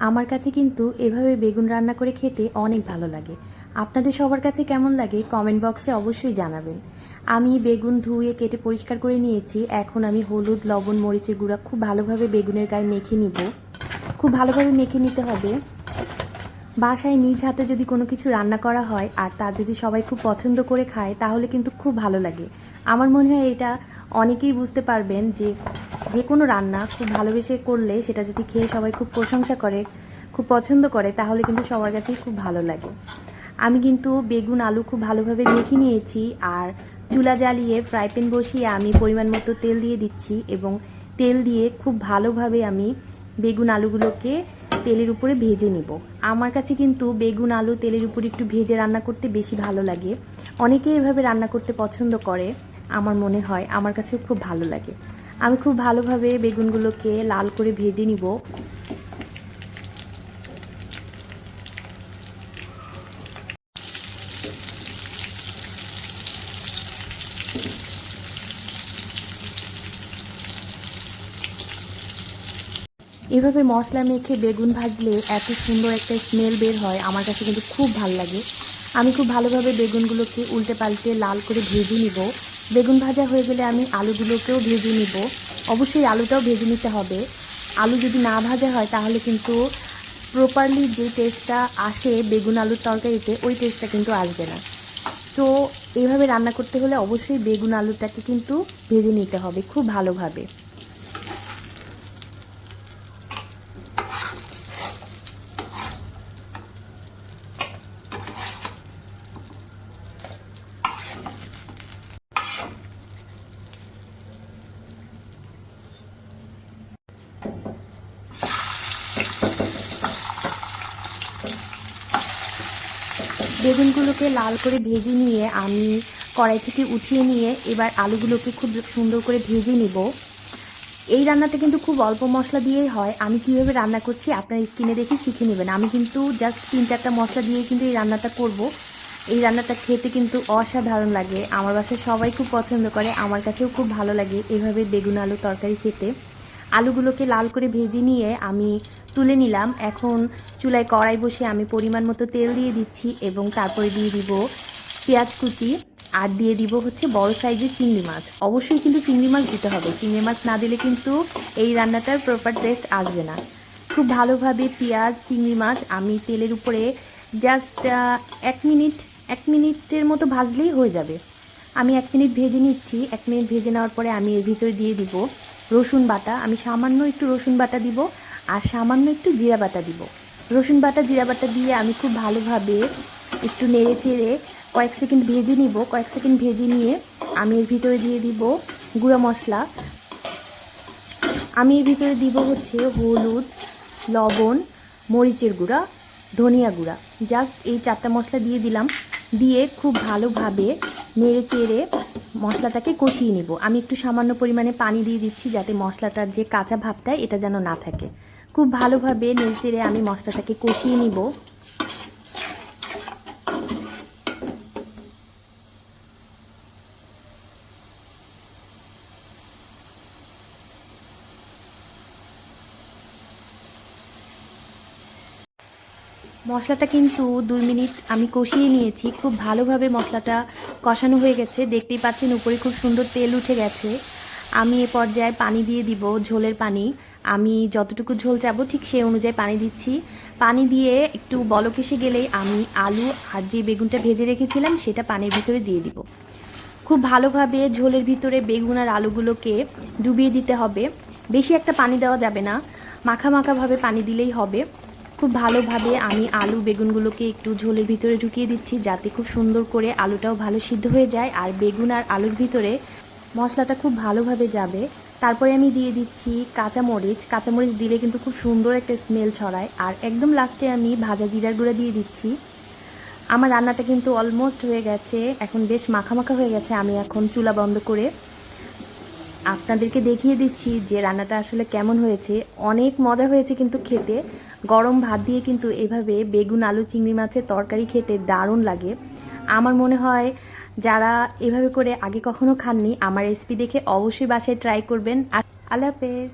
আমার কাছে কিন্তু এভাবে বেগুন রান্না করে খেতে অনেক ভালো লাগে। আপনাদের সবার কাছে কেমন লাগে কমেন্ট বক্সে অবশ্যই জানাবেন। আমি বেগুন ধুয়ে কেটে পরিষ্কার করে নিয়েছি। এখন আমি হলুদ, লবণ, মরিচের গুঁড়া খুব ভালোভাবে বেগুনের গায়ে মেখে নিব। খুব ভালোভাবে মেখে নিতে হবে। বাসায় নিজ হাতে যদি কোনো কিছু রান্না করা হয় আর তা যদি সবাই খুব পছন্দ করে খায় তাহলে কিন্তু খুব ভালো লাগে। আমার মনে হয় এটা অনেকেই বুঝতে পারবেন যে যে কোনো রান্না খুব ভালোবেসে করলে সেটা যদি খেয়ে সবাই খুব প্রশংসা করে, খুব পছন্দ করে, তাহলে কিন্তু সবার কাছেই খুব ভালো লাগে। আমি কিন্তু বেগুন, আলু খুব ভালোভাবে মেখে নিয়েছি আর চুলা জ্বালিয়ে ফ্রাই প্যান বসিয়ে আমি পরিমাণ মতো তেল দিয়ে দিচ্ছি এবং তেল দিয়ে খুব ভালোভাবে আমি বেগুন আলুগুলোকে তেলের উপরে ভেজে নিব। আমার কাছে কিন্তু বেগুন, আলু তেলের উপরে একটু ভেজে রান্না করতে বেশি ভালো লাগে। অনেকেই এভাবে রান্না করতে পছন্দ করে, আমার মনে হয়, আমার কাছেও খুব ভালো লাগে। আমি খুব ভালোভাবে বেগুনগুলোকে লাল করে ভেজে নিব। এভাবে মশলা মেখে বেগুন ভাজলে এত সুন্দর একটা স্মেল বের হয়, আমার কাছে কিন্তু খুব ভালো লাগে। আমি খুব ভালোভাবে বেগুনগুলোকে উল্টে পাল্টে লাল করে ভেজে নিব। বেগুন ভাজা হয়ে গেলে আমি আলুগুলোকেও ভেজে নিব। অবশ্যই আলুটাও ভেজে নিতে হবে। আলু যদি না ভাজা হয়, তাহলে কিন্তু প্রপারলি যে টেস্টটা আসে বেগুন আলুর তরকারিতে, ওই টেস্টটা কিন্তু আসবে না। সো এইভাবে রান্না করতে হলে অবশ্যই বেগুন আলুটাকে কিন্তু ভেজে নিতে হবে খুব ভালোভাবে। বেগুনগুলোকে লাল করে ভেজে নিয়ে আমি কড়াই থেকে উঠিয়ে নিয়ে এবার আলুগুলোকে খুব সুন্দর করে ভেজে নিব। এই রান্নাটা কিন্তু খুব অল্প মশলা দিয়েই হয়। আমি কীভাবে রান্না করছি আপনার স্কিনে দেখে শিখে নেবেন। আমি কিন্তু জাস্ট তিন চারটা মশলা দিয়ে কিন্তু এই রান্নাটা করব। এই রান্নাটা খেতে কিন্তু অসাধারণ লাগে। আমার বাসায় সবাই খুব পছন্দ করে। আমার কাছেও খুব ভালো লাগে এভাবে বেগুন আলু তরকারি খেতে। আলুগুলোকে লাল করে ভেজে নিয়ে আমি তুলে নিলাম। এখন চুলায় কড়াই বসে আমি পরিমাণ মতো তেল দিয়ে দিচ্ছি এবং তারপরে দিয়ে দিব পেঁয়াজ কুচি আর দিয়ে দিব হচ্ছে বড় সাইজের চিংড়ি মাছ। অবশ্যই কিন্তু চিংড়ি মাছ দিতে হবে। চিংড়ি মাছ না দিলে কিন্তু এই রান্নাটার প্রপার টেস্ট আসবে না। খুব ভালোভাবে পেঁয়াজ, চিংড়ি মাছ আমি তেলের উপরে জাস্ট এক মিনিট, এক মিনিটের মতো ভাজলেই হয়ে যাবে। আমি এক মিনিট ভেজে নিচ্ছি। এক মিনিট ভেজে নেওয়ার পরে আমি এর ভিতরে দিয়ে দিব রসুন বাটা, আমি সামান্য একটু রসুন বাটা দিব আর সামান্য একটু জিরা বাটা দিব। রসুন বাটা, জিরা বাটা দিয়ে আমি খুব ভালোভাবে একটু নেড়ে চেড়ে কয়েক সেকেন্ড ভেজে নিব। কয়েক সেকেন্ড ভেজে নিয়ে আমি এর ভিতরে দিয়ে দিব গুঁড়ো মশলা। আমি এর ভিতরে দিব হচ্ছে হলুদ, লবণ, মরিচের গুঁড়া, ধনিয়া গুঁড়া। জাস্ট এই চারটা মশলা দিয়ে দিলাম। দিয়ে খুব ভালোভাবে নেড়ে চেড়ে মশলাটাকে কষিয়ে নেব। আমি একটু সামান্য পরিমাণে পানি দিয়ে দিচ্ছি যাতে মশলাটার যে কাঁচা ভাবটা, এটা যেন না থাকে। খুব ভালোভাবে নেড়ে আমি মশলাটাকে কষিয়ে নিব। মশলাটা কিন্তু দুই মিনিট আমি কষিয়ে নিয়েছি। খুব ভালোভাবে মশলাটা কষানো হয়ে গেছে। দেখতেই পাচ্ছেন উপরে খুব সুন্দর তেল উঠে গেছে। আমি এ পর্যায়ে পানি দিয়ে দিব ঝোলের পানি। আমি যতটুকু ঝোল চাবো ঠিক সেই অনুযায়ী পানি দিচ্ছি। পানি দিয়ে একটু বলক এসে গেলেই আমি আলু আর যে বেগুনটা ভেজে রেখেছিলাম সেটা পানির ভিতরে দিয়ে দিব। খুব ভালোভাবে ঝোলের ভিতরে বেগুন আর আলুগুলোকে ডুবিয়ে দিতে হবে। বেশি একটা পানি দেওয়া যাবে না। মাখা মাখাভাবে পানি দিলেই হবে। খুব ভালোভাবে আমি আলু বেগুনগুলোকে একটু ঝোলের ভিতরে ঢুকিয়ে দিচ্ছি, যাতে খুব সুন্দর করে আলুটাও ভালো সিদ্ধ হয়ে যায়। আর বেগুন আর আলুর ভিতরে মশলাটা খুব ভালোভাবে যাবে। তারপরে আমি দিয়ে দিচ্ছি কাঁচামরিচ। কাঁচামরিচ দিলে কিন্তু খুব সুন্দর একটা স্মেল ছড়ায়। আর একদম লাস্টে আমি ভাজা জিরার গুঁড়া দিয়ে দিচ্ছি। আমার রান্নাটা কিন্তু অলমোস্ট হয়ে গেছে। এখন বেশ মাখা মাখা হয়ে গেছে। আমি এখন চুলা বন্ধ করে আপনাদেরকে দেখিয়ে দিচ্ছি যে রান্নাটা আসলে কেমন হয়েছে। অনেক মজা হয়েছে কিন্তু খেতে। গরম ভাত দিয়ে কিন্তু এভাবে বেগুন, আলু, চিংড়ি মাছের তরকারি খেতে দারুণ লাগে। আমার মনে হয় যারা এভাবে করে আগে কখনো খাননি, আমার রেসিপি দেখে অবশ্যই বাসায় ট্রাই করবেন। আর আল্লাহ হাফেজ।